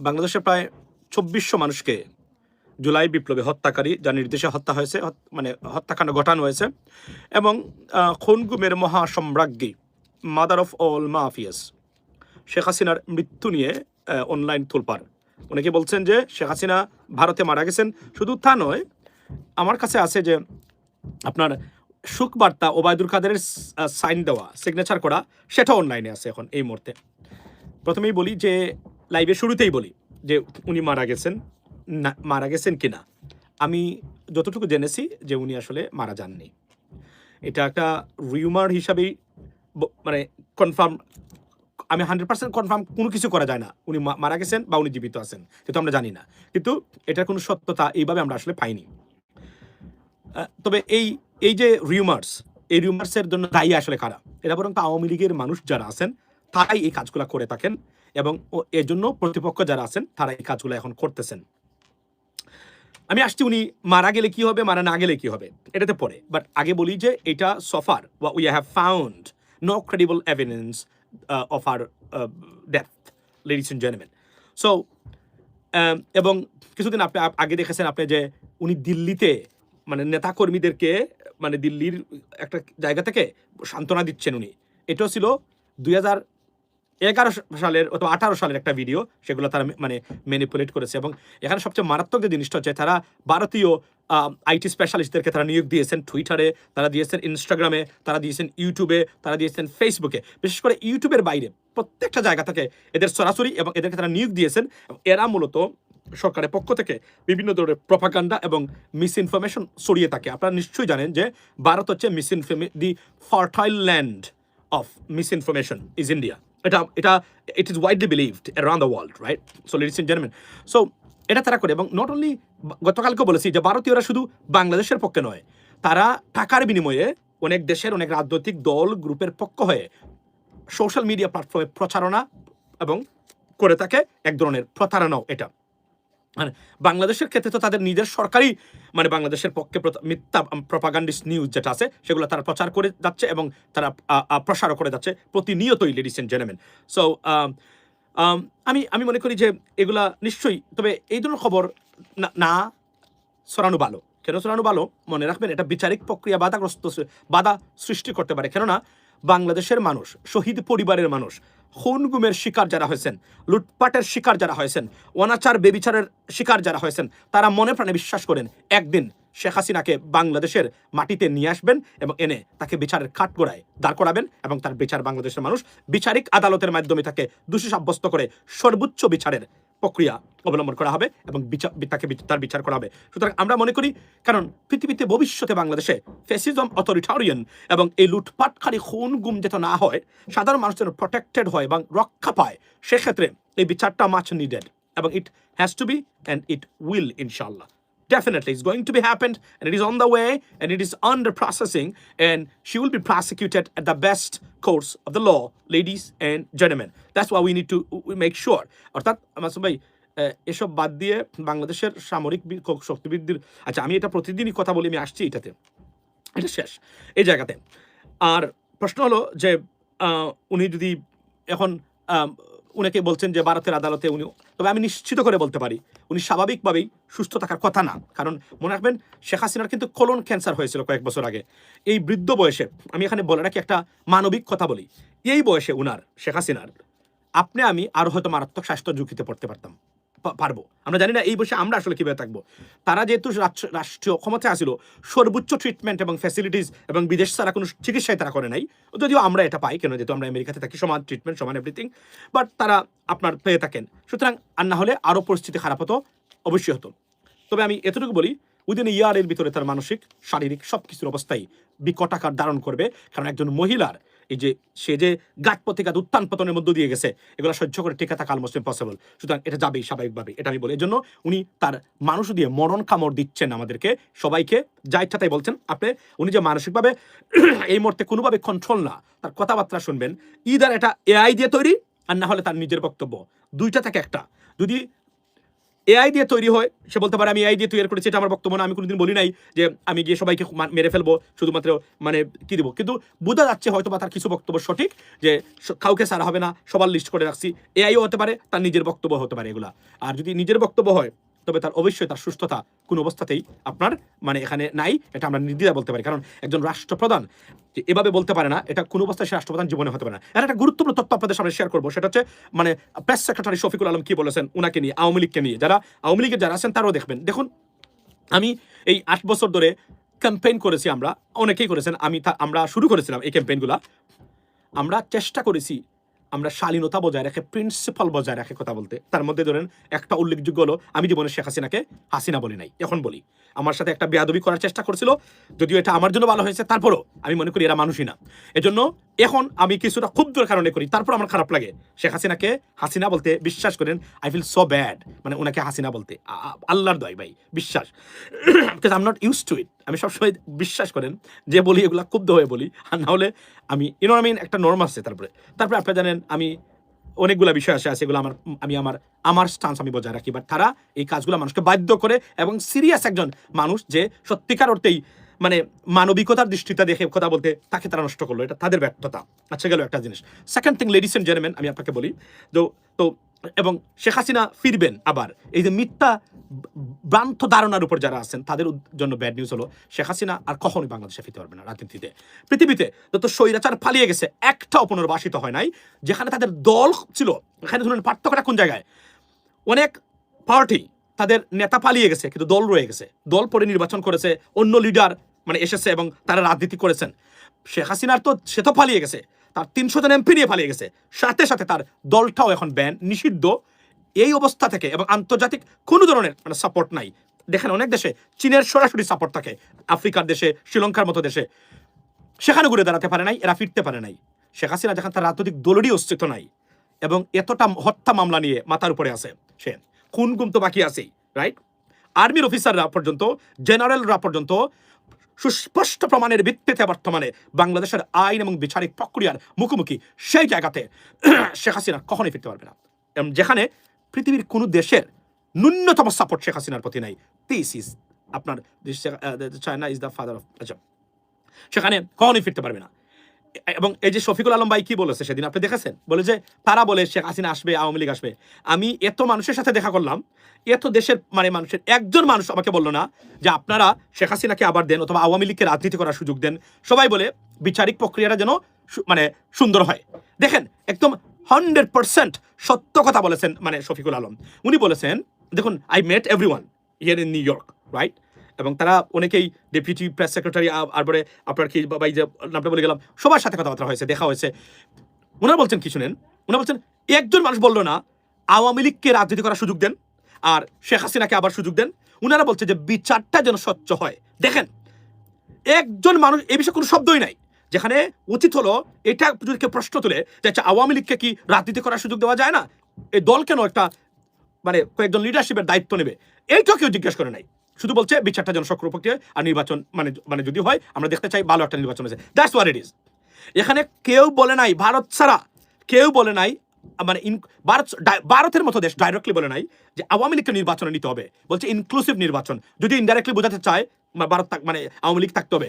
বাংলাদেশে প্রায় চব্বিশশো মানুষকে জুলাই বিপ্লবে হত্যাকারী যার নির্দেশে হত্যা হয়েছে মানে হত্যাকাণ্ড ঘটানো হয়েছে এবং আহ, খুন গুমের মহাসম্রাজ্ঞী mother of all mafias Sheikh হাসিনার মৃত্যু নিয়ে অনলাইন তোলপার অনেকে বলছেন যে শেখ হাসিনা ভারতে মারা গেছেন? শুধু তা নয় আমার কাছে আছে যে আপনার সুখ বার্তা ওবায়দুল কাদেরের সাইন দেওয়া সিগনেচার করা সেটা অনলাইনে আছে এখন এই মুহূর্তে। প্রথমেই বলি যে লাইভের শুরুতেই বলি যে উনি মারা গেছেন, না, মারা গেছেন কি না আমি যতটুকু জেনেছি যে উনি আসলে মারা যাননি। এটা একটা রিউমার হিসাবেই মানে কনফার্ম আমি হান্ড্রেড পার্সেন্ট কনফার্ম কোনো কিছু করা যায় না, উনি মারা গেছেন বা উনি জীবিত আছেন কিন্তু আমরা জানি না। কিন্তু এটার কোনো সত্যতা এইভাবে আমরা আসলে পাইনি। তবে এই এই যে রিউমার্স এই রিউমার্সের জন্য দায়ী আসলে কারা? এটা বরং আওয়ামী লীগের মানুষ যারা আছেন তারাই এই কাজগুলো করে থাকেন এবং এর জন্য প্রতিপক্ষ যারা আছেন, তারা এই কাজগুলো এখন করতেছেন। আমি আসছি উনি মারা গেলে কি হবে, মারা না গেলে কি হবে, এটাতে পরে। বাট আগে বলি যে এটা সফার, বা we have found no credible evidence of her death ladies and gentleman so এবং কিছুদিন আপনি আগে দেখেছেন আপনি যে উনি দিল্লিতে মানে নেতাকর্মীদেরকে মানে দিল্লির একটা জায়গা থেকে সান্ত্বনা দিচ্ছেন উনি। এটাও ছিল দুই হাজার এগারো সালের অথবা আঠারো সালের একটা ভিডিও সেগুলো তারা মানে ম্যানিপুলেট করেছে এবং এখানে সবচেয়ে মারাত্মক যে জিনিসটা হচ্ছে, তারা ভারতীয় আইটি স্পেশালিস্টদেরকে তারা নিয়োগ দিয়েছেন টুইটারে তারা দিয়েছেন ইনস্টাগ্রামে তারা দিয়েছেন ইউটিউবে তারা দিয়েছেন ফেসবুকে বিশেষ করে ইউটিউবের বাইরে প্রত্যেকটা জায়গা থেকে এদের সরাসরি এবং এদেরকে তারা নিয়োগ দিয়েছেন এরা মূলত সরকারের পক্ষ থেকে বিভিন্ন ধরনের প্রপাগান্ডা এবং মিস ইনফরমেশন ছড়িয়ে থাকে। আপনারা নিশ্চয়ই জানেন যে ভারত হচ্ছে misinformation the fertile land of misinformation is India এটা এটা it is widely believed around the world right so ladies and gentleman so এটা তারা করে এবং নট অনলি গতকালকেও বলেছি যে ভারতীয়রা শুধু বাংলাদেশের পক্ষে নয়, তারা টাকার বিনিময়ে অনেক দেশের অনেক রাজনৈতিক দল, গ্রুপের পক্ষ হয়ে সোশ্যাল মিডিয়া প্ল্যাটফর্মে প্রচারণা এবং করে থাকে। এক ধরনের প্রতারণাও এটা। মানে বাংলাদেশের ক্ষেত্রে তো তাদের নিজের সরকারি মানে বাংলাদেশের পক্ষে মিথ্যা প্রপাগান্ডিস্ট নিউজ যেটা আছে, সেগুলো তারা প্রচার করে যাচ্ছে এবং তারা প্রসারও করে যাচ্ছে প্রতিনিয়তই লেডিস এন্ড জেন্টলম্যান সো আমি আমি মনে করি যে এগুলা নিশ্চয়ই, তবে এই ধরনের খবর না- না ছড়ানো ভালো। কেন ছড়ানো ভালো? মনে রাখবেন, এটা বিচারিক প্রক্রিয়া বাধাগ্রস্ত বাধা সৃষ্টি করতে পারে। কেননা বাংলাদেশের মানুষ, শহীদ পরিবারের মানুষ, খুন গুমের শিকার যারা হয়েছেন, লুটপাটের শিকার যারা হয়েছেন, অনাচার, বেবিচারের শিকার যারা হয়েছেন, তারা মনে প্রাণে বিশ্বাস করেন, একদিন শেখ হাসিনাকে বাংলাদেশের মাটিতে নিয়ে আসবেন এবং এনে তাকে বিচারের কাঠগোড়ায় দাঁড় করাবেন এবং তার বিচার বাংলাদেশের মানুষ বিচারিক আদালতের মাধ্যমে তাকে দোষী সাব্যস্ত করে সর্বোচ্চ বিচারের প্রক্রিয়া অবলম্বন করা হবে এবং বিচার তাকে তার বিচার করা হবে। সুতরাং আমরা মনে করি, কারণ পৃথিবীতে ভবিষ্যতে বাংলাদেশে ফেসিজম অথরিটারিয়ান এবং এই লুটপাটকারী খুন গুম যাতে না হয়, সাধারণ মানুষ যেন প্রোটেক্টেড হয় এবং রক্ষা পায়, সেক্ষেত্রে এই বিচারটা মাছ নিডেড এবং it has to be and it will ইনশাল্লাহ Definitely, it's going to be happened, and it is on the way, and it is under processing, and she will be prosecuted at the best course of the law, ladies and gentlemen. That's why we need to make sure. অর্থাৎ মাসুম ভাই এসব বাদ দিয়ে বাংলাদেশের সামরিক শক্তিবৃদ্ধির আচ্ছা আমি এটা প্রতিদিনই কথা বলি আমি আসছি এটাতে এটা শেষ এই জায়গাতে আর প্রশ্ন হলো যে উনি যদি এখন উনাকে বলছেন যে ভারতের আদালতে উনি, তবে আমি নিশ্চিত করে বলতে পারি, উনি স্বাভাবিকভাবেই সুস্থ থাকার কথা না। কারণ মনে রাখবেন, শেখ হাসিনার কিন্তু কোলন ক্যান্সার হয়েছিল কয়েক বছর আগে। এই বৃদ্ধ বয়সে, আমি এখানে বলে রাখি একটা মানবিক কথা বলি, এই বয়সে উনার, শেখ হাসিনার, আপনি আমি আরও হয়তো মারাত্মক স্বাস্থ্য ঝুঁকিতে পড়তে পারতাম। পারব। আমরা জানি না এই বয়সে আমরা আসলে কীভাবে থাকব। তারা যেহেতু রাষ্ট্র- রাষ্ট্রীয় ক্ষমতায় আসিল, সর্বোচ্চ ট্রিটমেন্ট এবং ফ্যাসিলিটিস এবং বিদেশ ছাড়া কোনো চিকিৎসায় তারা করে নাই। যদিও আমরা এটা পাই, কেন যেহেতু আমরা আমেরিকাতে থাকি, সমান ট্রিটমেন্ট সমান এভরিথিং বাট তারা আপনার পেয়ে থাকেন। সুতরাং আর না হলে আরও পরিস্থিতি খারাপ হতো, অবশ্যই হতো। তবে আমি এতটুকু বলি উইদিন ইয়ারের ভিতরে তার মানসিক, শারীরিক সব কিছুর অবস্থায় বিকট আকার ধারণ করবে, কারণ একজন মহিলার এই যে, সে যে প্রতিঘাত উত্থান পতনের মধ্য দিয়ে গেছে, এগুলো সহ্য করে টিকে থাকা অলমোস্ট ইম্পসিবল সুতরাং এটা যাবেই স্বাভাবিকভাবে এটা আমি বলি। এর জন্য উনি তার মানুষ দিয়ে মরণ কামড় দিচ্ছেন আমাদেরকে। সবাইকে যা ইচ্ছা তাই বলছেন। আপনি, উনি যে মানসিকভাবে এই মুহূর্তে কোনোভাবে কন্ট্রোল না, তার কথাবার্তা শুনবেন। ইদার এটা এআই দিয়ে তৈরি, আর না হলে তার নিজের বক্তব্য। দুইটা থেকে একটা। যদি এআই দিয়ে তৈরি হয়, সে বলতে পারে, আমি এআই দিয়ে তৈরি করেছি, এটা আমার বক্তব্য না, আমি কোনোদিন বলি নাই যে আমি গিয়ে সবাইকে মেরে ফেলব, শুধুমাত্র মানে কি দেবো? কিন্তু বোঝা যাচ্ছে হয়তো তার কিছু বক্তব্য সঠিক, যে কাউকে সারা হবে না, সবার লিস্ট করে রাখছি। এআইও হতে পারে, তার নিজের বক্তব্য হতে পারে এগুলা। আর যদি নিজের বক্তব্য হয় তবে তার অবশ্যই তার সুস্থতা কোন অবস্থাতেই আপনার মানে এখানে নাই, এটা আমরা নির্দ্বিধা বলতে পারি। কারণ একজন রাষ্ট্রপ্রধান যে এভাবে বলতে পারে না, এটা কোনো অবস্থায় সে রাষ্ট্রপ্রধান জীবনে হতে পারে না। এটা একটা গুরুত্বপূর্ণ তথ্য আপনাদের সামনে শেয়ার করব, সেটা হচ্ছে মানে প্রেস সেক্রেটারি শফিকুল আলম কি বলেছেন, উনাকে নিয়ে, আওয়ামী লীগকে নিয়ে। যারা আওয়ামী লীগের যারা আছেন, তারাও দেখবেন। দেখুন, আমি এই আট বছর ধরে ক্যাম্পেইন করেছি আমরা, অনেকেই করেছেন, আমি আমরা শুরু করেছিলাম এই ক্যাম্পেইনগুলা আমরা চেষ্টা করেছি আমরা শালীনতা বজায় রাখে প্রিন্সিপাল বজায় রাখে কথা বলতে। তার মধ্যে ধরেন, একটা উল্লেখযোগ্য হলো, আমি জীবনে শেখ হাসিনাকে হাসিনা বলি নাই, এখন বলি। আমার সাথে একটা বেয়াদবি করার চেষ্টা করছিল, যদিও এটা আমার জন্য ভালো হয়েছে, তারপরও আমি মনে করি এরা মানুষই না। এজন্য এখন আমি কিছুটা ক্ষুব্ধর কারণে করি, তারপর আমার খারাপ লাগে। শেখ হাসিনাকে হাসিনা বলতে বিশ্বাস করেন আই ফিল সো ব্যাড মানে ওনাকে হাসিনা বলতে। আল্লাহর দয় ভাই, বিশ্বাস। Because I'm not use to it আমি সবসময় বিশ্বাস করেন যে বলি এগুলা ক্ষুব্ধ হয়ে বলি। আর না হলে আমি ইনো মিন একটা নর্ম আছে তারপরে। তারপরে আপনারা জানেন, আমি অনেকগুলো বিষয় আছে আছে এগুলো আমার, আমি আমার আমার স্টান্স আমি বজায় রাখি। বাট তারা এই কাজগুলো মানুষকে বাধ্য করে এবং সিরিয়াস একজন মানুষ যে সত্যিকার অর্থেই মানে মানবিকতার দৃষ্টিতে দেখে কথা বলতে তাকে তারা নষ্ট করল। এটা তাদের ব্যর্থতা। আচ্ছা গেল একটা জিনিস। Second thing ladies and gentleman আমি আপনাকে বলি, তো তো, এবং শেখ হাসিনা ফিরবেন আবার। এই যে মিথ্যা ভ্রান্ত ধারণার উপর যারা আছেন, তাদের জন্য ব্যাড নিউজ হলো, শেখ হাসিনা আর কখনোই বাংলাদেশে ফিরতে পারবে না রাজনীতিতে। পৃথিবীতে যত স্বৈরাচার পালিয়ে গেছে, একটা পুনর্বাসিত হয় নাই, যেখানে তাদের দল ছিল, এখানে ধরুন পার্থক্যটা কোন জায়গায়? অনেক পার্টি তাদের নেতা পালিয়ে গেছে, কিন্তু দল রয়ে গেছে। দল পরে নির্বাচন করেছে, অন্য লিডার মানে এসেছে এবং তারা রাজনীতি করেছেন। শেখ হাসিনার তো সে তো পালিয়ে গেছে। তার তিনশো জন এমপি নিয়ে পালিয়ে গেছে। সাথে সাথে তার দলটাও এখন ব্যান, নিষিদ্ধ। এই অবস্থা থেকে এবং আন্তর্জাতিক কোনো ধরনের মানে সাপোর্ট নাই। দেখেন অনেক দেশে চীনের সরাসরি সাপোর্ট থাকে। আফ্রিকার দেশে, শ্রীলঙ্কার মতো দেশে। সেখানে ঘুরে দাঁড়াতে পারে নাই, এরা ফিরতে পারে নাই। শেখ হাসিনা যেখানে তার রাজনৈতিক দলেরই অস্তিত্ব নাই এবং এতটা হত্যা মামলা নিয়ে মাথার উপরে আছে, সে খুন গুম তো বাকি আছেই রাইট আর্মির অফিসাররা পর্যন্ত জেনারেলরা পর্যন্ত সুস্পষ্ট প্রমাণের ভিত্তিতে বর্তমানে বাংলাদেশের আইন এবং বিচারিক প্রক্রিয়ার মুখোমুখি সেই জায়গাতে শেখ হাসিনা কখনোই ফিরতে পারবে না। এবং যেখানে পৃথিবীর কোনো দেশের ন্যূনতম সাপোর্ট শেখ হাসিনার প্রতি নাই দিস ইজ আপনার China is the father of আচ্ছা সেখানে কখনোই ফিরতে পারবে না। এবং এই যে শফিকুল আলম ভাই কি বলেছে সেদিন? আপনি দেখেছেন? বলে যে, তারা বলে, শেখ হাসিনা আসবে, আওয়ামী লীগ আসবে। আমি এত মানুষের সাথে দেখা করলাম, এত দেশের মানে মানুষের, একজন মানুষ আমাকে বলল না যে, আপনারা শেখ হাসিনাকে আবার দেন অথবা আওয়ামী লীগকে রাজনীতি করার সুযোগ দেন। সবাই বলে, বিচারিক প্রক্রিয়াটা যেন মানে সুন্দর হয়। দেখেন, একদম হান্ড্রেড পার্সেন্ট সত্য কথা বলেছেন মানে শফিকুল আলম। উনি বলেছেন, দেখুন I met every one here in New York right এবং তারা অনেকেই ডেপুটি প্রেস সেক্রেটারি তারপরে আপনার কি বা, এই যে নামটা বলে গেলাম, সবার সাথে কথাবার্তা হয়েছে, দেখা হয়েছে। ওনারা বলছেন কি শুনেন ওনারা বলছেন, একজন মানুষ বলল না, আওয়ামী লীগকে রাজনীতি করার সুযোগ দেন আর শেখ হাসিনাকে আবার সুযোগ দেন। ওনারা বলছে যে, বিচারটা যেন স্বচ্ছ হয়। দেখেন, একজন মানুষ, এ বিষয়ে কোনো শব্দই নাই। যেখানে উচিত হলো, এটা যদি প্রশ্ন তুলে যে আচ্ছা আওয়ামী লীগকে কি রাজনীতি করার সুযোগ দেওয়া যায় না? এই দল কেন একটা মানে কয়েকজন লিডারশিপের দায়িত্ব নেবে? এইটাও কেউ জিজ্ঞেস করে নাই। শুধু বলছে বিচারটা যেন সক্রিয় প্রক্রিয়া আর নির্বাচন মানে মানে যদি হয়, আমরা দেখতে চাই ভালো একটা নির্বাচন হয়েছে। দ্যাটস ওয়ার ইট ইজ এখানে কেউ বলে নাই, ভারত ছাড়া কেউ বলে নাই মানে ভারত ভারতের মতো দেশ ডাইরেক্টলি বলে নাই যে আওয়ামী লীগকে নির্বাচনে নিতে হবে। বলছে ইনক্লুসিভ নির্বাচন। যদি ইনডাইরেক্টলি বোঝাতে চায় ভারত মানে আওয়ামী লীগ থাকতে হবে।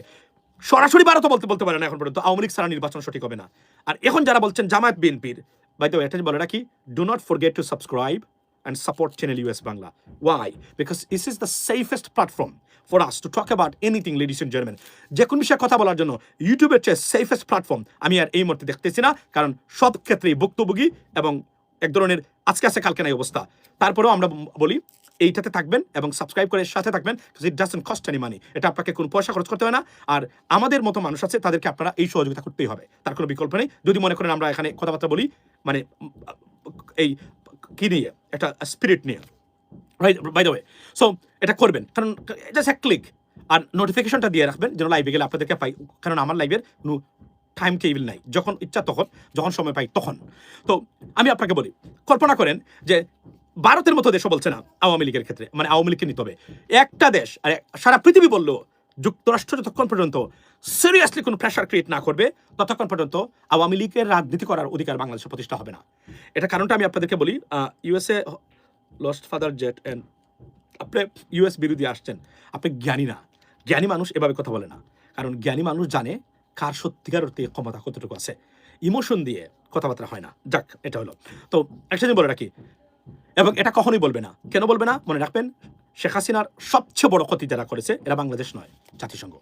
সরাসরি ভারতও বলতে বলতে পারে না এখন পর্যন্ত, আওয়ামী লীগ ছাড়া নির্বাচন সঠিক হবে না। আর এখন যারা বলছেন জামায়াত বিএনপির বাইতে এটা বলে রাখি do not forget to subscribe and support Channel US Bangla. Why? Because this is the safest platform for us to talk about anything, ladies and gentlemen. যে কোনো বিষয়ে কথা বলার জন্য ইউটিউবের চেয়ে সেফেস্ট প্ল্যাটফর্ম আমি আর এই মুহূর্তে দেখতেছি না কারণ সব ক্ষেত্রেই ভুক্তভোগী এবং এক ধরনের আজকে আছে কালকে নাই অবস্থা তারপরেও আমরা বলি এইটাতে থাকবেন এবং সাবস্ক্রাইব করে সাথে থাকবেন it doesn't cost any money এটা আপনাকে কোনো পয়সা খরচ করতে হয় না আর আমাদের মতো মানুষ আছে তাদেরকে আপনারা এই সহযোগিতা করতেই হবে তার কোনো বিকল্প নেই যদি মনে করেন আমরা এখানে কথাবার্তা বলি মানে এই কি নিয়ে একটা স্পিরিট নিয়ে। বাই দ্য ওয়ে সো এটা করবেন। কারণ জাস্ট এক ক্লিক আর নোটিফিকেশনটা দিয়ে রাখবেন যেন লাইভে গেলে আপনাদেরকে পাই। কারণ আমার লাইভের কোনো টাইম টেবিল নাই। যখন ইচ্ছা তখন, যখন সময় পাই তখন। তো আমি আপনাকে বলি, কল্পনা করেন যে ভারতের মতো দেশও বলছে না আওয়ামী লীগের ক্ষেত্রে। মানে আওয়ামী লীগকে নিতে হবে। একটা দেশ, আর সারা পৃথিবী বলল যুক্তরাষ্ট্র যতক্ষণ পর্যন্ত সিরিয়াসলি কোনো প্রেশার ক্রিয়েট না করবে, ততক্ষণ পর্যন্ত আওয়ামী লীগের রাজনীতি করার অধিকার বাংলাদেশে প্রতিষ্ঠা হবে না। এটা কারণটা আমি আপনাদেরকে বলি USA lost father jet and আপনি ইউএস বিরোধী আসছেন, আপনি জ্ঞানী না। জ্ঞানী মানুষ এভাবে কথা বলে না। কারণ জ্ঞানী মানুষ জানে কার সত্যিকার অর্থে ক্ষমতা কতটুকু আছে। ইমোশন দিয়ে কথাবার্তা হয় না। যাক, এটা হলো। তো একটা জিনিস বলে রাখি এবং এটা কখনোই বলবে না। কেন বলবে না? মনে রাখবেন, শেখ হাসিনার সবচেয়ে বড় ক্ষতি যারা করেছে, এরা বাংলাদেশ নয়, জাতিসংঘ।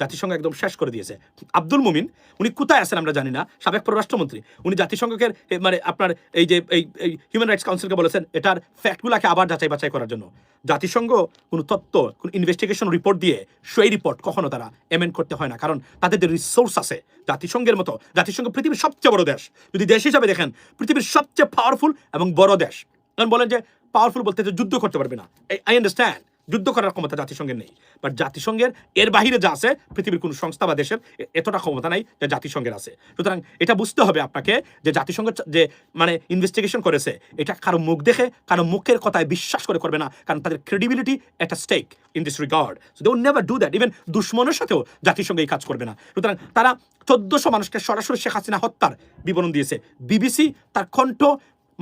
জাতিসংঘ একদম শেষ করে দিয়েছে। আব্দুল মুমিন, উনি কোথায় আছেন আমরা জানি না। সাবেক পররাষ্ট্রমন্ত্রী, উনি জাতিসংঘের মানে আপনার এই যে, এই হিউম্যান রাইটস কাউন্সিলকে বলেছেন, এটার ফ্যাক্টগুলোকে আবার যাচাই বাছাই করার জন্য। জাতিসংঘ কোনো তত্ত্ব, কোনো ইনভেস্টিগেশন রিপোর্ট দিয়ে সেই রিপোর্ট কখনো তারা এমেন্ড করতে হয় না। কারণ তাদের যে রিসোর্স আছে, জাতিসংঘের মতো, জাতিসংঘ পৃথিবীর সবচেয়ে বড় দেশ। যদি দেশ হিসাবে দেখেন, পৃথিবীর সবচেয়ে পাওয়ারফুল এবং বড় দেশ। কারণ বলেন যে পাওয়ারফুল বলতে যে যুদ্ধ করতে পারবে না। আই আন্ডারস্ট্যান্ড যুদ্ধ করার ক্ষমতা জাতিসংঘের নেই। বাট জাতিসংঘের, এর বাহিরে যা আছে, পৃথিবীর কোনো সংস্থা বা দেশের এতটা ক্ষমতা নাই যে জাতিসংঘের আছে। সুতরাং এটা বুঝতে হবে আপনাকে যে জাতিসংঘ যে মানে ইনভেস্টিগেশন করেছে, এটা কারও মুখ দেখে, কারও মুখের কথায় বিশ্বাস করে করবে না, কারণ তাদের ক্রেডিবিলিটি একটা stake in this regard they would never do that even দুশ্মনের সাথেও জাতিসংঘ এই কাজ করবে না। সুতরাং তারা চোদ্দশো মানুষকে সরাসরি শেখ হাসিনা হত্যার বিবরণ দিয়েছে। বিবিসি তার কণ্ঠ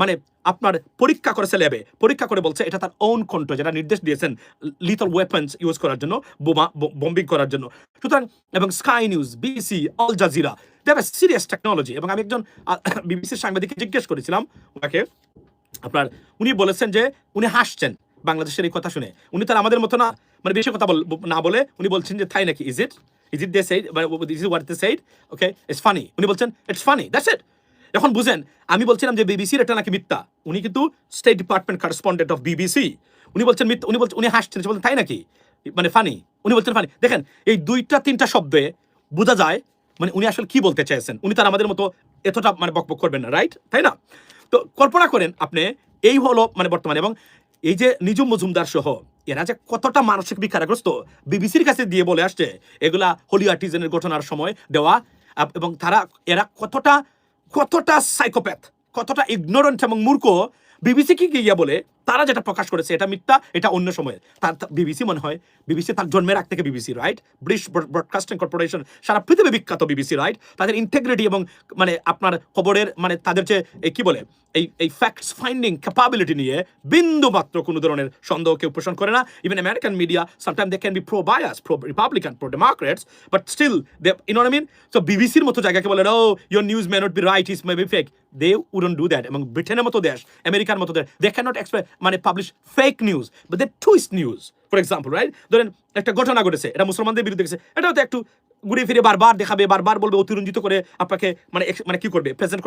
মানে আপনার পরীক্ষা করেছে ল্যাবে পরীক্ষা করে বলছে, এটা তার ওন কণ্ঠ যেটা নির্দেশ দিয়েছেন লিথল ওয়েপন্স ইউজ করার জন্য, বোমা বম্বিং করার জন্য। সুতরাং, এবং Sky News BBC Al Jazeera they've serious technology এবং আমি একজন বিবিসির সাংবাদিককে জিজ্ঞেস করেছিলাম ওনাকে, আপনার উনি বলেছেন যে উনি হাসছেন বাংলাদেশের এই কথা শুনে। উনি তার আমাদের মতো না মানে বেশি কথা না বলে উনি বলছেন যে, তাই নাকি is it is it they said is what they said okay it's funny উনি বলছেন ইটস ফানি দ্যাটস ইট এখন বুঝেন, আমি বলছিলাম যে বিবিসির এটা নাকি মিথ্যা। উনি কিন্তু State Department correspondent of BBC উনি বলছেন মিথ্যা, উনি বলছেন উনি হাসছেন বলছেন, তাই নাকি? মানে ফানি উনি বলছেন ফানি দেখেন, এই দুইটা, তিনটা শব্দে বোঝা যায় মানে উনি আসলে কি বলতে চাইছেন। উনি তার আমাদের মতো এতটা মানে বকবক করবেন না রাইট তাই না? তো কল্পনা করেন আপনি, এই হলো মানে বর্তমানে, এবং এই যে নিজুম মজুমদার সহ, এরা যে কতটা মানসিক বিকারগ্রস্ত বিবিসির কাছে দিয়ে বলে আসছে, এগুলা হোলি আর্টিজেনের ঘটনার সময় দেওয়া এবং তারা, এরা কতটা কতটা সাইকোপ্যাথ কতটা ইগনোরেন্ট এবং মূর্খ বিবিসি কি গিয়া বলে? তারা যেটা প্রকাশ করেছে, এটা মিথ্যা, এটা অন্য সময় তার বিবিসি মনে হয় বিবিসি তার জন্মের আগ থেকে BBC right British Broadcasting Corporation সারা পৃথিবী বিখ্যাত বিবিসি রাইট তাদের ইন্টেগ্রিটি এবং মানে আপনার খবরের মানে তাদের যে কি বলে, এই এই ফ্যাক্টস ফাইন্ডিং ক্যাপাবিলিটি নিয়ে বিন্দু মাত্র কোনো ধরনের সন্দেহ কেউ পোষণ করে না। Even American media sometime they can be pro bias pro Republican pro Democrats but still they you know mean so বিবিসির মতো জায়গাকে বলে ও your news may not be right is may be fake they wouldn't do that এবং ব্রিটেনের মতো দেশ আমেরিকার মতো দেশ দে ক্যান নট এক্সপ্রেস মানে publish fake news but they twist news for example right ধরেন একটা ঘটনা ঘটেছে, এটা মুসলমানদের বিরুদ্ধে গেছে। এটাও তো একটু ঘুরে ফিরে বারবার দেখাবে, বারবার বলবে, অতিরঞ্জিত করে আপনাকে মানে মানে কি করবে প্রেজেন্ট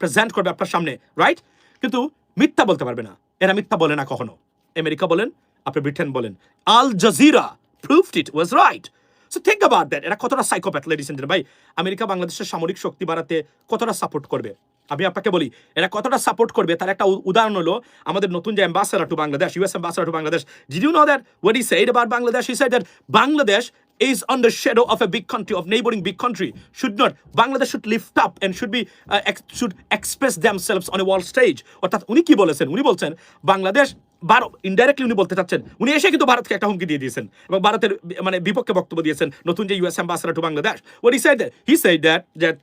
প্রেজেন্ট করবে আপনার সামনে রাইট কিন্তু মিথ্যা বলতে পারবে না। এরা মিথ্যা বলে না কখনো। আমেরিকা বলেন, আপনি ব্রিটেন বলেন। Al Jazeera proved it was right so think about that এরা কতটা সাইকোপ্যাথ লেডিস ভাই? আমেরিকা বাংলাদেশের সামরিক শক্তি বাড়াতে কতটা সাপোর্ট করবে? আমি আপনাকে বলি এরা কতটা সাপোর্ট করবে তার একটা উদাহরণ হলো আমাদের নতুন যে ambassador to Bangladesh US ambassador to Bangladesh did you know that what he said about Bangladesh he said that Bangladesh is under shadow of a big country of neighboring big country should not Bangladesh should lift up and should be uh, ex- should express themselves on a world stage অর্থাৎ উনি কি বলেছেন উনি বলছেন Bangladesh Bharat indirectly উনি বলতে চাচ্ছেন উনি এসে কিন্তু ভারতকে একটা হুমকি দিয়ে দিয়েছেন এবং ভারতের মানে বিপক্ষে বক্তব্য দিয়েছেন নতুন যে US ambassador to Bangladesh he said that he said that that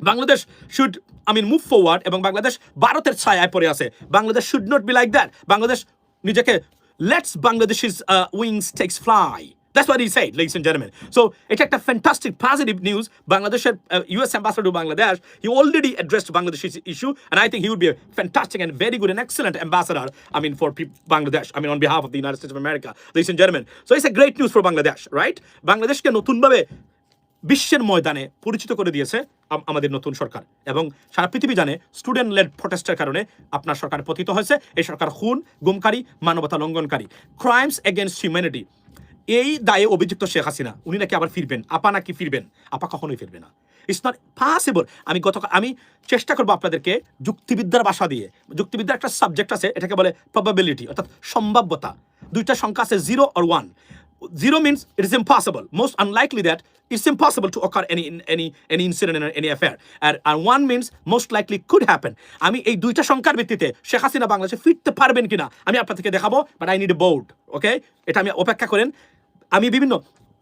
Bangladesh should I mean move forward এবং বাংলাদেশ ভারতের ছায়ায় পড়ে আছে Bangladesh should not be like that Bangladesh নিজেকে let's Bangladesh is wings takes fly That's what he said, ladies and gentlemen. So it's a fantastic positive news. Bangladesh, uh, US ambassador to Bangladesh, he already addressed Bangladesh's issue, and I think he would be a fantastic and very good and excellent ambassador. I mean, for peop- Bangladesh. I mean, on behalf of the United States of America, ladies and gentlemen. So it's a great news for Bangladesh, right? বাংলাদেশকে নতুনভাবে বিশ্বের ময়দানে পরিচিত করে দিয়েছে আমাদের নতুন সরকার। এবং সারা পৃথিবী জানে স্টুডেন্ট লেড প্রটেস্টের কারণে আপনার সরকার পতিত হয়েছে। এই সরকার খুন, গুমকারী, মানবতা লঙ্ঘনকারী। ক্রাইমস এগেনস্ট হিউম্যানিটি এই দায়ে অভিযুক্ত শেখ হাসিনা, উনি নাকি আবার ফিরবেন? আপা নাকি ফিরবেন? আপা কখনোই ফিরবে না। ইটস নট পসিবল আমি গতকাল আমি চেষ্টা করব আপনাদেরকে যুক্তিবিদ্যার ভাষা দিয়ে, যুক্তিবিদ্যার একটা সাবজেক্ট আছে, এটাকে বলে প্রবাবিলিটি অর্থাৎ সম্ভাব্যতা। দুইটা সংখ্যা আছে zero R one zero means it is impossible most unlikely that it's impossible to occur any any any incident in any affair and, and one means most likely could happen আমি এই দুইটা সংখ্যার ভিত্তিতে শেখ হাসিনা বাংলাদেশে ফিরতে পারবেন কিনা আমি আপনাদেরকে দেখাবো but I need board okay এটা আমি অপেক্ষা করেন আমি বিভিন্ন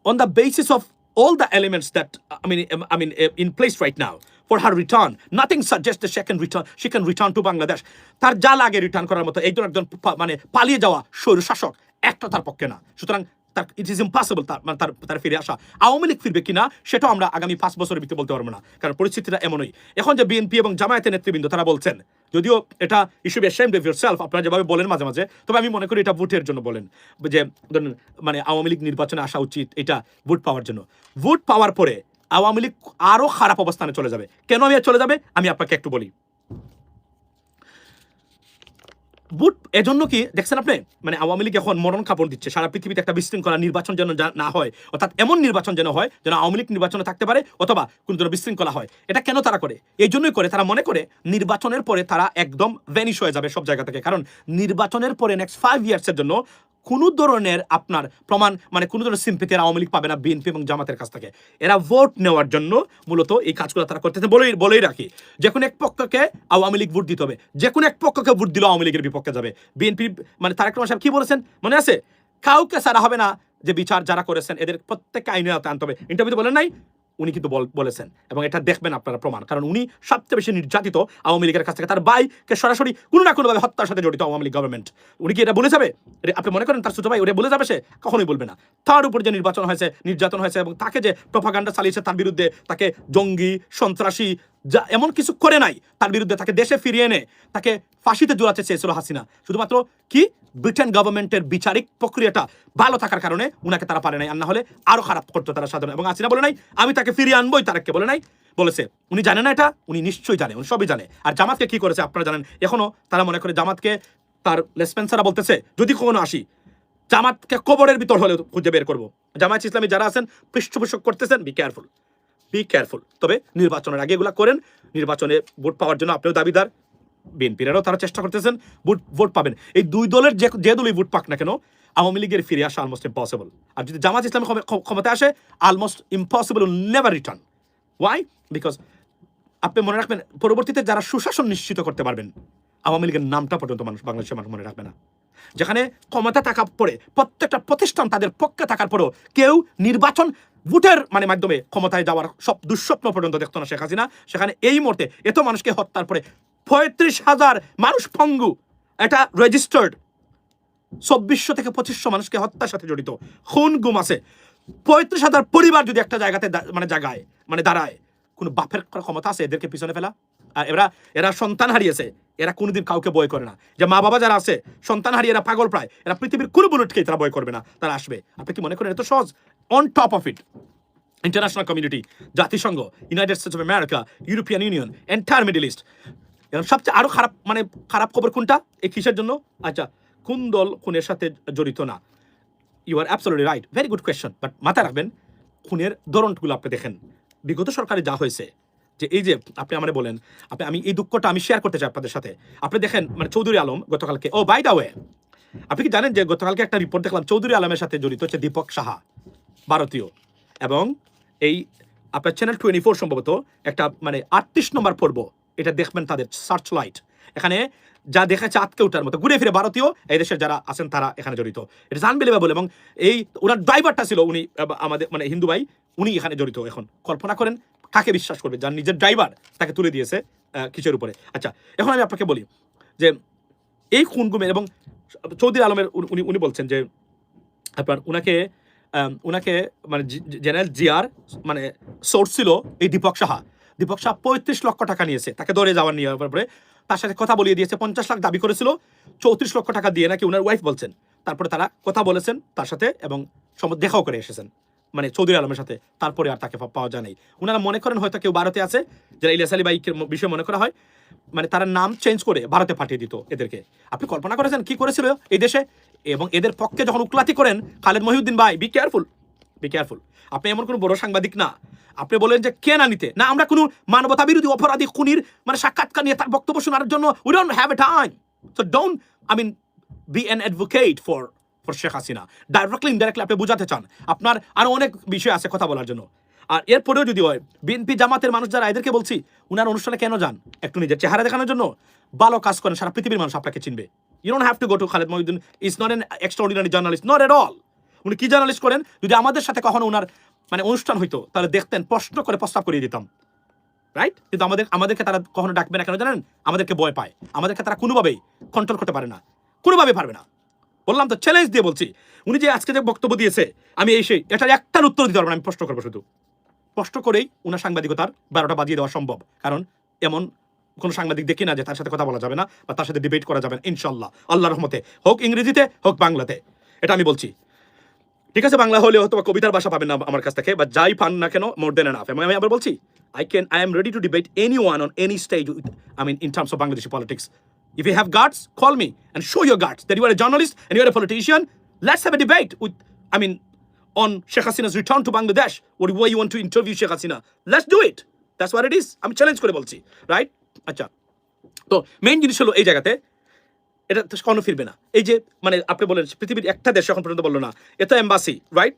on the basis of all the elements that I mean, um, I mean, uh, in place right now for her return. Nothing suggests that she can return. She can return to Bangladesh. তার যা লাগে return করার মতো একজন একজন মানে পালিয়ে যাওয়া স্বৈর শাসক একটা তার পক্ষে না সুতরাং তার ইট ইজ ইম্পসিবল তার তার ফিরে আসা। আওয়ামী লীগ ফিরবে কিনা, সেটাও আমরা আগামী পাঁচ বছরের ভিতরে বলতে পারব না। কারণ পরিস্থিতিটা এমনই। এখন যে বিএনপি এবং জামায়াতের নেতৃবৃন্দ, তারা বলছেন, যদিও এটা ইস্যু অ্যাশেমড অফ সেলফ আপনারা যেভাবে বলেন মাঝে মাঝে, তবে আমি মনে করি এটা ভোটের জন্য বলেন। যে ধরুন মানে আওয়ামী লীগ নির্বাচনে আসা উচিত, এটা ভোট পাওয়ার জন্য। ভোট পাওয়ার পরে আওয়ামী লীগ আরও খারাপ অবস্থানে চলে যাবে। কেন আমি চলে যাবে? আমি আপনাকে একটু বলি। বুট, এজন্য কি, দেখছেন আপনি? মানে আওয়ামী লীগ এখন মরণ কাপড় দিচ্ছে। সারা পৃথিবীতে একটা বিশৃঙ্খলা নির্বাচন যেন না হয়, অর্থাৎ এমন নির্বাচন যেন হয় যেন আওয়ামী লীগ নির্বাচনে থাকতে পারে অথবা কোনো যেন বিশৃঙ্খলা হয়। এটা কেন তারা করে? এই জন্যই করে, তারা মনে করে নির্বাচনের পরে তারা একদম ভ্যানিশ হয়ে যাবে সব জায়গা থেকে। কারণ নির্বাচনের পরে নেক্সট ফাইভ ইয়ার্সের জন্য কোনো ধরনের আপনার প্রমাণ মানে কোনো ধরনের সিম্পিতি আওয়ামী লীগ পাবে না, বিএনপি এবং জামাতের কাছ থেকে। এরা ভোট নেওয়ার জন্য মূলত এই কাজগুলো তারা করতেছে। বলেই বলেই রাখি যে কোনো এক পক্ষকে আওয়ামী লীগ ভোট দিতে হবে। যে কোনো এক পক্ষকে ভোট দিলে আওয়ামী লীগের বিপক্ষে যাবে। বিএনপি মানে তারেক রহমান সাহেব কি বলেছেন? মনে আছে? কাউকে সারা হবে না যে বিচার যারা করেছেন, এদের প্রত্যেককে আইনে আওতায় আনতে হবে। ইন্টারভিউতে বলেন নাই? উনি কিন্তু বলেছেন এবং এটা দেখবেন আপনারা প্রমাণ। কারণ উনি সবচেয়ে বেশি নির্যাতিত আওয়ামী লীগের কাছ থেকে। তার বাইকে সরাসরি কোনো না কোনোভাবে হত্যার সাথে জড়িত আওয়ামী লীগ গভর্নমেন্ট উনি কি এটা বলে যাবে? আপনি মনে করেন তার ছোট ভাই ওটা বলে যাবে সে? কখনোই বলবে না। তার উপর যে নির্বাচন হয়েছে, নির্যাতন হয়েছে এবং তাকে যে প্রফাগান্ডা চালিয়েছে তার বিরুদ্ধে তাকে জঙ্গি, সন্ত্রাসী যা এমন কিছু করে নাই, তার বিরুদ্ধে তাকে দেশে ফিরিয়ে এনে তাকে ফাঁসিতে জোড়াতে চেয়েছিল হাসিনা। শুধুমাত্র কি? ব্রিটেন গভর্নমেন্টের বিচারিক প্রক্রিয়াটা ভালো থাকার কারণে উনাকে তারা পারে নাই, আর না হলে আরও খারাপ করতো তারা সাধারণ। এবং হাসিনা বলে নাই, আমি তাকে ফিরিয়ে আনবোই তারাকে বলে নাই। বলেছে, উনি জানে না এটা? উনি নিশ্চয়ই জানে, উনি সবই জানে। আর জামাতকে কি করেছে আপনারা জানেন? এখনও তারা মনে করে জামাতকে তার লেসপেন্সারা বলতেছে, যদি কখনো আসি, জামাতকে কবরের ভিতর হলে খুঁজে বের করব। জামায়াত ইসলামী যারা আছেন, পৃষ্ঠপোষক করতেছেন বি কেয়ারফুল বি কেয়ারফুল তবে নির্বাচনের আগে এগুলা করেন। নির্বাচনে ভোট পাওয়ার জন্য আপনিও দাবিদার। বিএনপিরাও তারা চেষ্টা করতেছেন, ভোট ভোট পাবেন। এই দুই দলের যে যে দলই ভোট পাক না কেন, আওয়ামী লীগের ফিরে আসা অলমোস্ট ইম্পসিবল আর যদি জামাত ইসলাম ক্ষমতা আসে almost impossible never return why because আপনি মনে রাখবেন, পরবর্তীতে যারা সুশাসন নিশ্চিত করতে পারবেন, আওয়ামী লীগের নামটা পর্যন্ত মানুষ বাংলাদেশের মানুষ মনে রাখবে না। যেখানে ক্ষমতা থাকা পরে, প্রত্যেকটা প্রতিষ্ঠান তাদের পক্ষে থাকার পরেও কেউ নির্বাচন ভোটের মানে মাধ্যমে ক্ষমতায় যাওয়ার সব দুঃস্বপ্ন পর্যন্ত দেখতো না শেখ হাসিনা। সেখানে এই মুহূর্তে এত মানুষকে হত্যার পরে পঁয়ত্রিশ হাজার মানুষ পঙ্গু, এটা রেজিস্টার্ড চব্বিশশো থেকে পঁচিশশো মানুষকে হত্যার সাথে জড়িত। খুন, গুম আছে। পঁয়ত্রিশ হাজার পরিবার যদি একটা জায়গাতে মানে জায়গায় মানে দাঁড়ায়, কোনো বাপের ক্ষমতা আছে এদেরকে পিছনে ফেলা? আর এরা এরা সন্তান হারিয়েছে, এরা কোনোদিন কাউকে বয় করে না। যে মা বাবা যারা আছে, সন্তান হারিয়ে এরা পাগল প্রায়, এরা পৃথিবীর কোনো বুলেটকেই তারা বয় করবে না, তারা আসবে। আপনি কি মনে করেন এত সহজ? On top of it international community জাতিসংঘ United States of America European Union entire Middle East এবং সবচেয়ে আরও খারাপ মানে খারাপ খবর কোনটা? এই কিসের জন্য? আচ্ছা কোন দল খুনের সাথে জড়িত না? You are absolutely right very good question but মাথায় রাখবেন, খুনের ধরনগুলো আপনি দেখেন। বিগত সরকারে যা হয়েছে, যে এই যে আপনি আমারে বলেন, আপনি, আমি এই দুঃখটা আমি শেয়ার করতে চাই আপনাদের সাথে। আপনি দেখেন মানে চৌধুরী আলম গতকালকে ও বাই দা ওয়ে আপনি কি জানেন যে গতকালকে একটা রিপোর্ট দেখলাম, চৌধুরী আলমের সাথে জড়িত হচ্ছে দীপক সাহা? ভারতীয়। এবং এই আপনার চ্যানেল টোয়েন্টি ফোর সম্ভবত একটা মানে আটত্রিশ নম্বর পর্ব, এটা দেখবেন তাদের সার্চ লাইট এখানে যা দেখাচ্ছে আটকে ওঠার মতো। ঘুরে ফিরে ভারতীয়, এই দেশের যারা আছেন তারা এখানে জড়িত। এটা আনবিলিভেবল এবং এই ওনার ড্রাইভারটা ছিল উনি আমাদের মানে হিন্দু ভাই, উনি এখানে জড়িত এখন। কল্পনা করেন, কাকে বিশ্বাস করবে? যার নিজের ড্রাইভার তাকে তুলে দিয়েছে কিসের উপরে? আচ্ছা এখন আমি আপনাকে বলি যে এই খুন গুমের এবং চৌধুরী আলমের উনি- উনি বলছেন যে আপনার উনাকে উনাকে মানে জেনারেল জিয়ার মানে সোর্স ছিল এই দীপক সাহা। দীপক সাহা পঁয়ত্রিশ লক্ষ টাকা নিয়েছে, তাকে ধরে যাওয়ার নিয়ে পরে তার সাথে কথা বলিয়ে দিয়েছে, পঞ্চাশ লাখ দাবি করেছিল, চৌত্রিশ লক্ষ টাকা দিয়ে নাকি ওনার ওয়াইফ বলছেন। তারপরে তারা কথা বলেছেন তার সাথে এবং দেখাও করে এসেছেন। মানে চৌধুরী আলমের সাথে, তারপরে আর তাকে পাওয়া যায় নাই ওনারা মনে করেন হয়তো কেউ ভারতে আছে, যারা ইলিয়াস আলী বাইকের বিষয়ে মনে করা হয় মানে তারা নাম চেঞ্জ করে ভারতে পাঠিয়ে দিত এদেরকে। আপনি কল্পনা করেছেন কি করেছিল এই দেশে? এবং এদের পক্ষে যখন উকলাতি করেন, খালেদ মহিউদ্দিন ভাই বি কেয়ারফুল বি কেয়ারফুল আপনি এমন কোনো বড় সাংবাদিক না। আপনি বলেন যে কে না নিতে না, আমরা কোনো মানবতা বিরোধী অপরাধী খুনির মানে সাক্ষাৎকার নিয়ে তার বক্তব্য শোনার জন্য we don't have a time so don't I mean be an advocate for for Sheikh Hasina. Directly indirectly আপনি বোঝাতে চান। আপনার আরও অনেক বিষয় আছে কথা বলার জন্য। আর এরপরেও যদি হয়, বিএনপি জামাতের মানুষ যারা, এদেরকে বলছি, উনার অনুষ্ঠানে কেন যান? একটু নিজের চেহারা দেখানোর জন্য। ভালো কাজ করেন, সারা পৃথিবীর মানুষ আপনাকে চিনবে। You don't have to go to Khaled Mohiuddin is not an extraordinary journalist not at all উনি কি জার্নালিস্ট করেন? যদি আমাদের সাথে কখনো উনার মানে অনুষ্ঠান হইতো, তাহলে দেখতেন, প্রশ্ন করে প্রস্তাব করিয়ে দিতাম। রাইট কিন্তু আমাদের, আমাদেরকে তারা কখনো ডাকবে না কেন জানেন? আমাদেরকে ভয় পায়। আমাদেরকে তারা কোনোভাবেই কন্ট্রোল করতে পারে না। কোনোভাবে পারবে না। বললাম তো চ্যালেঞ্জ দিয়ে বলছি। উনি যে আজকে যে বক্তব্য দিয়েছে, আমি এই সেই, এটার একটার উত্তর দিতে পারব না, আমি প্রশ্ন করব শুধু। প্রশ্ন করেই উনার সাংবাদিকতার বারোটা বাজিয়ে দেওয়া সম্ভব। কারণ এমন কোনো সাংবাদিক দেখি না যে তার সাথে কথা বলা যাবে না বা তার সাথে ডিবেট করা যাবে না, ইনশাল্লাহ। আল্লাহ রহমতে, হোক ইংরেজিতে, হোক বাংলাতে। এটা আমি বলছি। ঠিক আছে, বাংলা হলে হয়তো কবিতার ভাষা পাবেন না আমার কাছ থেকে বা যাই পান না কেন মোর দেন এনাফ আমি আবার বলছি I can I am ready to debate any one on any stays with I mean in terms of Bangladeshi politics If you have guts, call me and show your guts that you are a journalist and you are a politician. Let's have a debate with, I mean, on Sheikh Hasina's return to Bangladesh. What way you want to interview Sheikh Hasina? Let's do it. That's what it is. আমি challenge করে বলছি right আচ্ছা তো main জিনিস হলো এই জায়গাতে এটা তো কখনো ফিরবে না এই যে মানে আপনি বলেন পৃথিবীর একটা দেশ এখন পর্যন্ত বলল না এটা এম্বাসি রাইট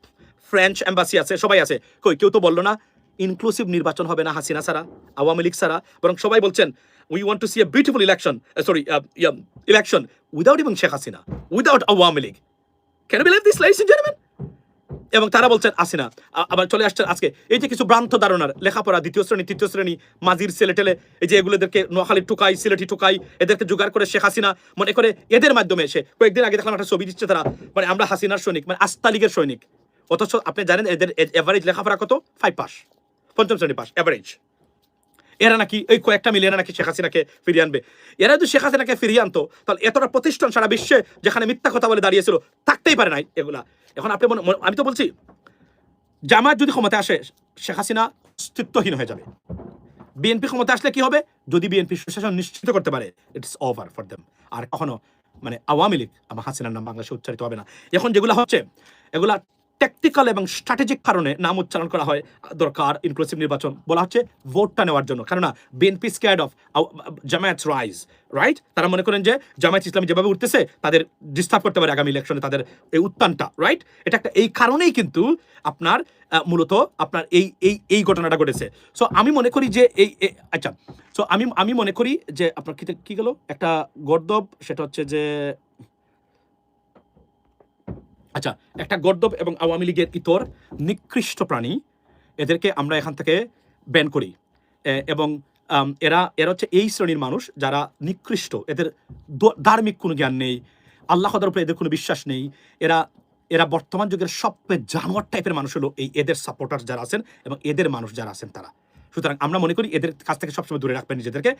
ফ্রেঞ্চ এম্বাসি আছে সবাই আছে কই কেউ তো বলল না ইনক্লুসিভ নির্বাচন হবে না হাসিনা ছাড়া, আওয়ামী লীগ ছাড়া, বরং সবাই বলছেন we want to see a beautiful election sorry election without এবং Sheikh Hasina without Awami League can believe this lies gentleman এবং তারা বলছেন আসিনা আবার চলে আসছেন আজকে। এই যে কিছু ভ্রান্ত ধারণার, লেখাপড়া, দ্বিতীয় শ্রেণি, তৃতীয় শ্রেণি, মাঝির ছেলে টেলে, এই যে এগুলোদেরকে নোয়াখালী টুকাই সিলেটি টুকাই এদেরকে জোগাড় করে শেখ হাসিনা মনে করে এদের মাধ্যমে এসে কয়েকদিন আগে দেখলাম একটা ছবি দিচ্ছে তারা মানে আমরা হাসিনার সৈনিক মানে আস্তা লীগের সৈনিক। অথচ আপনি জানেন এদের এভারেজ লেখাপড়া কত? ফাইভ পাস পঞ্চম শ্রেণি পাস অ্যাভারেজ এরা নাকি, এই কয়েকটা মিলে এরা নাকি শেখ হাসিনাকে ফিরিয়ে আনবে। এরা যদি শেখ হাসিনাকে ফিরিয়ে আনতো, তাহলে এতটা প্রতিষ্ঠান সারা বিশ্বে যেখানে মিথ্যা কথা বলে দাঁড়িয়েছিল, থাকতেই পারে নাই এগুলা। এখন আপনি আমি তো বলছি, জামায়াত যদি ক্ষমতা আসে, শেখ হাসিনা অস্তিত্বহীন হয়ে যাবে। বিএনপি ক্ষমতা আসলে কি হবে? যদি বিএনপি সুশাসন নিশ্চিত করতে পারে ইটস ওভার ফর দেম আর কখনো মানে আওয়ামী লীগ, আমার হাসিনার নাম বাংলাদেশে উচ্চারিত হবে না। এখন যেগুলো হচ্ছে, এগুলা ট্যাকটিক্যাল এবং স্ট্র্যাটেজিক কারণে নাম উচ্চারণ করা হয়, দরকার ইনক্লুসিভ নির্বাচন। বলা হচ্ছে ভোটটা নেওয়ার জন্য। কেননা BNP scared of Jamaat rise right তারা মনে করেন যে জামায়াত ইসলাম যেভাবে উঠতেছে, তাদের ডিস্টার্ব করতে পারে আগামী ইলেকশনে তাদের এই উত্থানটা রাইট এটা একটা এই কারণেই কিন্তু আপনার মূলত আপনার এই এই এই ঘটনাটা ঘটেছে। সো আমি মনে করি যে এই আচ্ছা সো আমি আমি মনে করি যে আপনার কি গেল? একটা গর্দব সেটা হচ্ছে যে আচ্ছা একটা গর্দব এবং আওয়ামী লীগের ইতর নিকৃষ্ট প্রাণী, এদেরকে আমরা এখান থেকে ব্যান করি। এবং এরা এরা হচ্ছে এই শ্রেণির মানুষ যারা নিকৃষ্ট। এদের ধার্মিক কোনো জ্ঞান নেই, আল্লাহ আল্লাহদের উপরে এদের কোনো বিশ্বাস নেই। এরা এরা বর্তমান যুগের সবচেয়ে জানোয়ার টাইপের মানুষ হলো এই এদের সাপোর্টার যারা আছেন এবং এদের মানুষ যারা আছেন তারা। সুতরাং আমরা মনে করি এদের কাছ থেকে সবসময় দূরে রাখবেন নিজেদেরকে।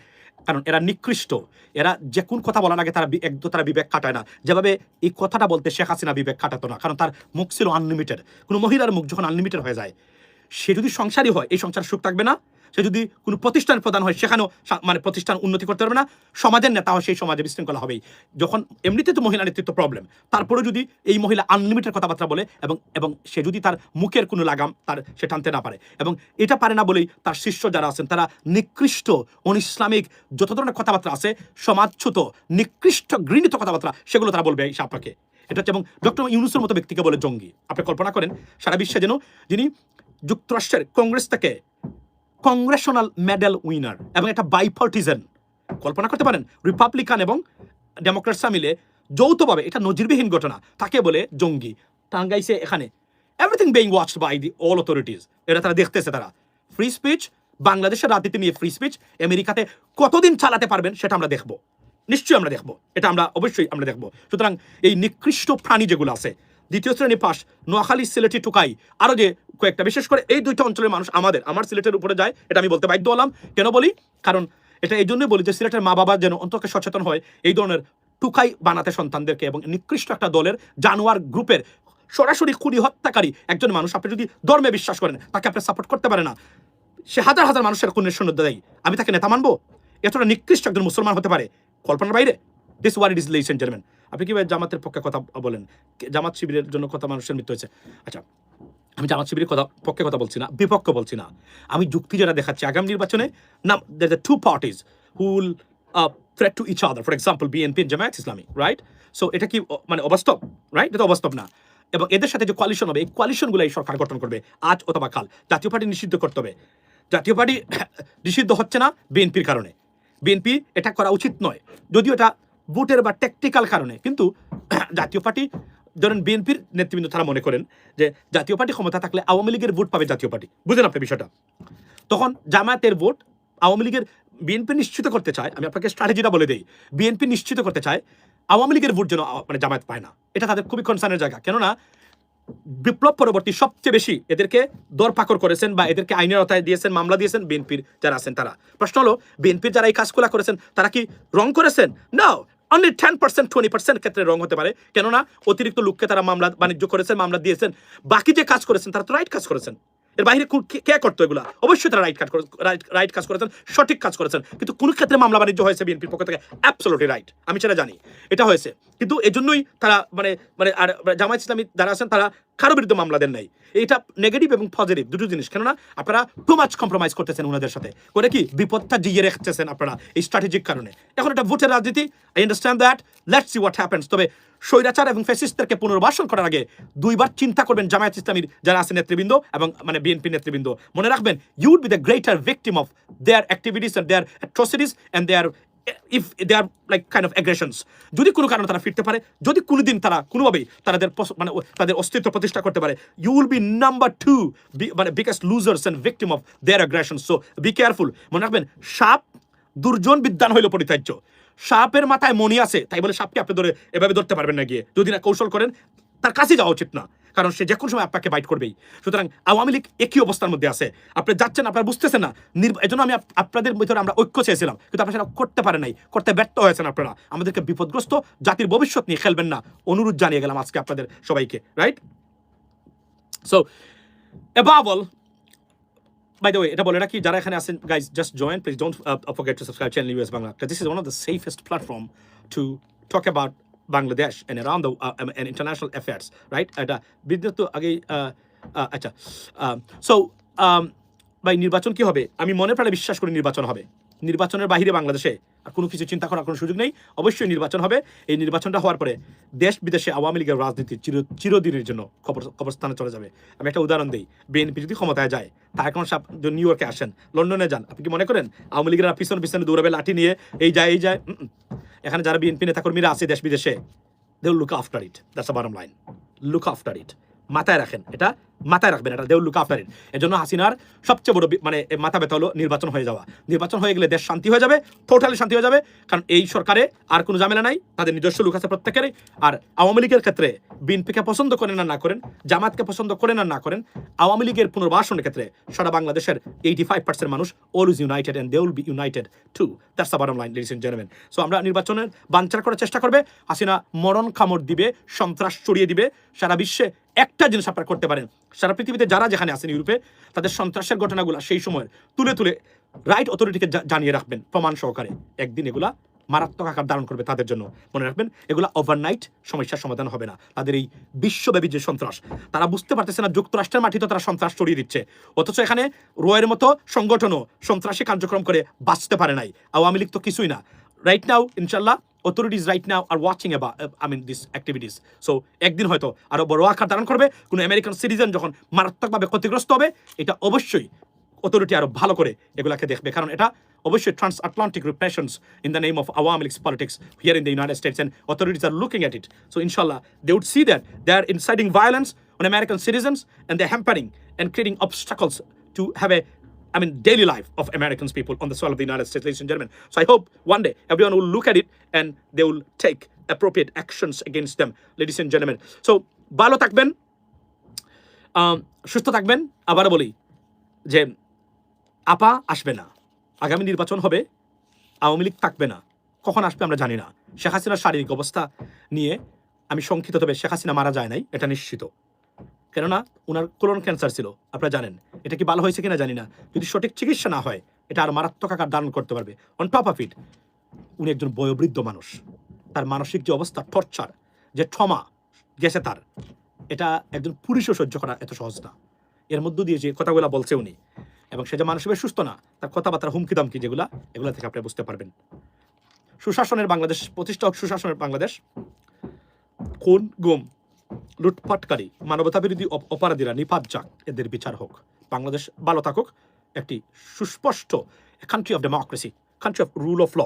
কারণ এরা নিকৃষ্ট। এরা যে কোন কথা বলার আগে তারা একদম তারা বিবেক কাটায় না। যেভাবে এই কথাটা বলতে শেখ হাসিনা বিবেক কাটাতো না। কারণ তার মুখ ছিল আনলিমিটেড কোনো মহিলার মুখ যখন আনলিমিটেড হয়ে যায়, সে যদি সংসারই হয়, এই সংসার সুখ থাকবে না। সে যদি কোনো প্রতিষ্ঠান প্রদান হয়, সেখানেও মানে প্রতিষ্ঠান উন্নতি করতে পারবে না, সমাজের নেতা হয় সেই সমাজে বিশৃঙ্খলা হবেই। যখন এমনিতে তো মহিলা নেতৃত্ব প্রবলেম তারপরে যদি এই মহিলা আনলিমিটেড কথাবার্তা বলে এবং এবং সে যদি তার মুখের কোনো লাগাম তার সে টানতে না পারে এবং এটা পারে না বলেই তার শিষ্য যারা আছেন, তারা নিকৃষ্ট অন ইসলামিক যত ধরনের কথাবার্তা আছে, সমাজচ্যুত, নিকৃষ্ট, ঘৃণিত কথাবার্তা, সেগুলো তারা বলবে এই আপনাকে এটা হচ্ছে এবং ডক্টর ইউনুসের মতো ব্যক্তিকে বলে জঙ্গি। আপনি কল্পনা করেন, সারা বিশ্বে যেন যিনি যুক্তরাষ্ট্রের কংগ্রেস থেকে কংগ্রেশনাল মেডেল উইনার এবং একটা বাইপার্টিজান কল্পনা করতে পারেন রিপাবলিকান এবং ডেমোক্রেটসরা মিলে যৌথভাবে এটা নজিরবিহীন ঘটনা, তাকে বলে জঙ্গি। টাঙ্গাইছে এখানে। Everything being watched by the all authorities এটা তারা দেখতেছে তারা। ফ্রি স্পিচ বাংলাদেশের রাজনীতি নিয়ে ফ্রি স্পিচ আমেরিকাতে কতদিন চালাতে পারবেন সেটা আমরা দেখব। নিশ্চয়ই আমরা দেখব, এটা আমরা অবশ্যই আমরা দেখব। সুতরাং এই নিকৃষ্ট প্রাণী যেগুলো আছে দ্বিতীয় শ্রেণি পাশ নোয়াখালী সিলেটি টুকাই। আরও যে কয়েকটা, বিশেষ করে এই দুইটা অঞ্চলের মানুষ আমাদের। আমার সিলেটের উপরে যায়, এটা আমি বলতে বাধ্য হলাম। কেন বলি? কারণ এটা এই জন্যই বলি যে সিলেটের মা বাবা যেন অন্তকে সচেতন হয় এই ধরনের টুকাই বানাতে সন্তানদেরকে এবং নিকৃষ্ট একটা দলের জানোয়ার গ্রুপের সরাসরি খুনি হত্যাকারী একজন মানুষ আপনি যদি ধর্মে বিশ্বাস করেন, তাকে আপনি সাপোর্ট করতে পারে না। সে হাজার হাজার মানুষের খুনের সৈন্য দেয়। আমি তাকে নেতা মানবো? এতটা নিকৃষ্ট একজন মুসলমান হতে পারে? কল্পনার বাইরে। This war it less gentleman আপনি কীভাবে জামাতের পক্ষে কথা বলেন? জামাত শিবিরের জন্য কথা মানুষের মৃত্যু হয়েছে। আচ্ছা আমি জামাত শিবিরের কথা, পক্ষে কথা বলছি না, বিপক্ষ বলছি না। আমি যুক্তি যারা দেখাচ্ছি আগামী নির্বাচনে না the two parties whole threat to each other for example BNP Jamaat Islami right so এটা কি মানে অবাস্তব রাইট এটা অবাস্তব না। এবং এদের সাথে যে কোয়ালিশন হবে, এই কোয়ালিশনগুলো এই সরকার গঠন করবে আজ অথবা কাল। জাতীয় পার্টি নিষিদ্ধ করতে হবে। জাতীয় পার্টি নিষিদ্ধ হচ্ছে না বিএনপির কারণে। বিএনপি এটা করা উচিত নয়। যদিও এটা ভোটের বা টেকটিক্যাল কারণে। কিন্তু জাতীয় পার্টি, ধরেন বিএনপির নেতৃবৃন্দ তারা মনে করেন যে জাতীয় পার্টি ক্ষমতা থাকলে আওয়ামী লীগের ভোট পাবে জাতীয় পার্টি। বুঝলেন আপনি বিষয়টা? তখন জামায়াতের ভোট আওয়ামী লীগের বিএনপি নিশ্চিত করতে চায়, আমি আপনাকে স্ট্র্যাটেজিটা বলে দিই, বিএনপি নিশ্চিত করতে চায়, আওয়ামী লীগের ভোট যেন মানে জামায়াত পায় না। এটা তাদের খুবই কনসার্নের জায়গা। কেননা বিপ্লব পরবর্তী সবচেয়ে বেশি এদেরকে দরপাকড় করেছেন বা এদেরকে আইনের আওতায় দিয়েছেন, মামলা দিয়েছেন বিএনপির যারা আছেন তারা। প্রশ্ন হলো, বিএনপির যারা এই কাজগুলা করেছেন, তারা কি রং করেছেন? না only ten percent twenty percent ক্ষেত্রে রং হতে পারে। কেননা, অতিরিক্ত লোককে তারা মামলা বাণিজ্য করেছেন, মামলা দিয়েছেন। বাকি যে কাজ করেছেন, তারা তো রাইট কাজ করেছেন। এর বাইরে কে- করতো এগুলো? অবশ্যই তারা রাইট কাজ করে রাইট রাইট কাজ করেছেন, সঠিক কাজ করেছেন। কিন্তু কোন ক্ষেত্রে মামলা বাণিজ্য হয়েছে বিএনপির পক্ষ থেকে অ্যাবসোলুটলি রাইট আমি সেটা জানি। এটা হয়েছে। কিন্তু এজন্যই তারা মানে মানে আর জামায়াত ইসলামী যারা আছেন, তারা কারও বিরুদ্ধে মামলা দেন নাই। এটা নেগেটিভ এবং পজিটিভ দুটো জিনিস। কেননা আপনারা টু মাচ কম্প্রোমাইজ করতেছেন ওনাদের সাথে। করে কি বিপদটা জিয়ে রেখেছেন আপনারা এই স্ট্র্যাটেজিক কারণে। এখন এটা ভোটের রাজনীতি। I understand that let's see what happens তবে স্বৈরাচার এবং ফ্যাসিস্টদেরকে পুনর্বাসন করার আগে দুইবার চিন্তা করবেন জামায়াত ইসলামীর যারা আছে নেতৃবৃন্দ এবং মানে বিএনপি নেতৃবৃন্দ। মনে রাখবেন you would be the greater victim of their activities and their atrocities and their if they are like kind of aggressions যদি কোনো কারণে তারা ফিরতে পারে, যদি কোনোদিন তারা কোনোভাবেই তাদের মানে তাদের অস্তিত্ব প্রতিষ্ঠা করতে পারে you will be number two মানে biggest losers and victim of their aggression so be careful মনে রাখবেন, সাপ দুর্জন বিদ্যান হইল পরিত্যাজ্য। সাপের মাথায় মণি আছে, তাই বলে সাপকে আপনি ধরে এভাবে ধরতে পারবেন না গিয়ে। যদি না কৌশল করেন, তার কাছে যাওয়া উচিত না। কারণ সে যে কোনো সময় আপনাকে বাইট করবেই। সুতরাং আওয়ামী লীগ একই অবস্থার মধ্যে আছে। আপনি যাচ্ছেন আপনারা বুঝতেছেন না। এজন্য আমি আপনাদের ভিতরে আমরা ঐক্য চেয়েছিলাম। কিন্তু আপনারা সেটা করতে পারেন নাই করতে ব্যর্থ হয়েছেন আপনারা। আমাদেরকে বিপদগ্রস্ত জাতির ভবিষ্যৎ নিয়ে খেলবেন না। অনুরোধ জানিয়ে গেলাম আজকে আপনাদের সবাইকে right so above all by the way এটা বলে রাখি যারা এখানে আছেন just join please don't uh, forget to subscribe channel US Bangla this is one of the safest platform to talk about Bangladesh and around the uh, um, and international affairs right এটা business to again, uh, uh, আচ্ছা so ভাই নির্বাচন কি হবে আমি মনে প্রাণে বিশ্বাস করি নির্বাচন হবে নির্বাচনের বাইরে বাংলাদেশে আর কোনো কিছু চিন্তা করার কোনো সুযোগ নেই। অবশ্যই নির্বাচন হবে। এই নির্বাচনটা হওয়ার পরে দেশ বিদেশে আওয়ামী লীগের রাজনীতি চির চিরদিনের জন্য খবর কবরস্থানে চলে যাবে। আমি একটা উদাহরণ দিই। বিএনপি যদি ক্ষমতায় যায় তা সাপ যদি নিউ ইয়র্কে আসেন, লন্ডনে যান, আপনি কি মনে করেন আওয়ামী লীগের পিছনে পিছনে দৌড়াবে লাঠি নিয়ে এই যায় এই যায়। এখানে যারা বিএনপি নেতাকর্মীরা আছে দেশ বিদেশে they look after it that's a bottom line look after it মাথায় রাখেন। এটা মাথায় রাখবেন এটা, দেউল লুক আফটার ইট এজন্য হাসিনার সবচেয়ে বড় মানে মাথা ব্যথা হলো নির্বাচন হয়ে যাওয়া। নির্বাচন হয়ে গেলে দেশ শান্তি হয়ে যাবে টোটালি শান্তি হয়ে যাবে, কারণ এই সরকারে আর কোনো ঝামেলা নাই, তাদের নিজস্ব লোক আছে প্রত্যেকেরই। আর আওয়ামী লীগের ক্ষেত্রে বিএনপিকে পছন্দ করেন আর না করেন জামাতকে পছন্দ করেন আর না করেন, আওয়ামী লীগের পুনর্বাসনের ক্ষেত্রে সারা বাংলাদেশের এইটি ফাইভ পার্সেন্ট মানুষ all is united and they will be united too that's the bottom line ladies and gentleman so আমরা নির্বাচনের বাঞ্চার করার চেষ্টা করবে, হাসিনা মরণ কামড় দিবে, সন্ত্রাস ছড়িয়ে দিবে, সারা বিশ্বে একটা জিনিস আপনারা করতে পারেন সারা পৃথিবীতে যারা যেখানে আছেন ইউরোপে, তাদের সন্ত্রাসের ঘটনাগুলো সেই সময় তুলে তুলে রাইট অথরিটিকে জানিয়ে রাখবেন প্রমাণ সহকারে। একদিন এগুলা মারাত্মক আকার ধারণ করবে তাদের জন্য। মনে রাখবেন, এগুলো ওভারনাইট সমস্যার সমাধান হবে না। তাদের এই বিশ্বব্যাপী যে সন্ত্রাস, তারা বুঝতে পারতেছে না যুক্তরাষ্ট্রের মাটিতে তারা সন্ত্রাস ছড়িয়ে দিচ্ছে। অথচ এখানে রয়ের মতো সংগঠনও সন্ত্রাসী কার্যক্রম করে বাঁচতে পারে নাই। আওয়ামী লীগ তো কিছুই না। রাইট নাও ইনশাল্লাহ authorities right now are watching অ্যাবা I mean this activities so একদিন হয়তো আরও বড় আকার ধারণ করবে, কোনো আমেরিকান সিটিজেন যখন মারাত্মকভাবে ক্ষতিগ্রস্ত হবে, এটা অবশ্যই অথরিটি আরও ভালো করে এগুলাকে দেখবে। কারণ এটা অবশ্যই transatlantic repressions in the name of Awami League's politics here in the United States and authorities are looking at it so ইনশাল্লাহ they would see that they are inciting violence on American citizens and they're hampering and creating obstacles to have a I mean, daily life of Americans people on the soil of the United States, ladies and gentlemen. So I hope one day everyone will look at it and they will take appropriate actions against them, ladies and gentlemen. So, থাকবেন আম, সুস্থ থাকবেন আবার বলি যে আপা আসবে না আগামী নির্বাচন হবে আওয়ামী লীগ থাকবে না কখন আসবে আমরা জানি না শেখ হাসিনার শারীরিক অবস্থা নিয়ে আমি শঙ্কিত তবে শেখ হাসিনা মারা যায় নাই এটা নিশ্চিত কেননা ওনার কোলন ক্যান্সার ছিল, আপনারা জানেন। এটা কি ভালো হয়েছে কিনা জানি না। যদি সঠিক চিকিৎসা না হয়, এটা আর মারাত্মক আকার ধারণ করতে পারবে। অন টপ অফ ইট উনি একজন বয়োবৃদ্ধ মানুষ। তার মানসিক যে অবস্থা টর্চার যে ঠমা গেছে তার, এটা একজন পুরুষও সহ্য করা এত সহজ না। এর মধ্য দিয়ে যে কথাগুলো বলছে উনি, এবং সে যে মানসিকভাবে সুস্থ না, তার কথাবার্তার হুমকি দামকি যেগুলা, এগুলো থেকে আপনি বুঝতে পারবেন। সুশাসনের বাংলাদেশ, প্রতিষ্ঠা সুশাসনের বাংলাদেশ, কোন গুম লুটপাটকারী মানবতা বিরোধী অপ- অপরাধীরা নিপাত যাক এদের বিচার হোক বাংলাদেশ ভালো থাকুক একটি সুস্পষ্ট country of democracy country of rule of law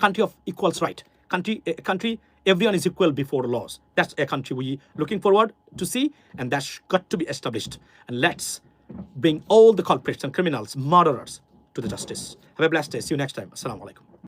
country of equals right country country everyone is equal before laws. That's a country we looking forward to see, and that's got to be established. And let's bring all the culprits and criminals, murderers to the justice. Have a blessed day. See you next time. Assalamu alaikum.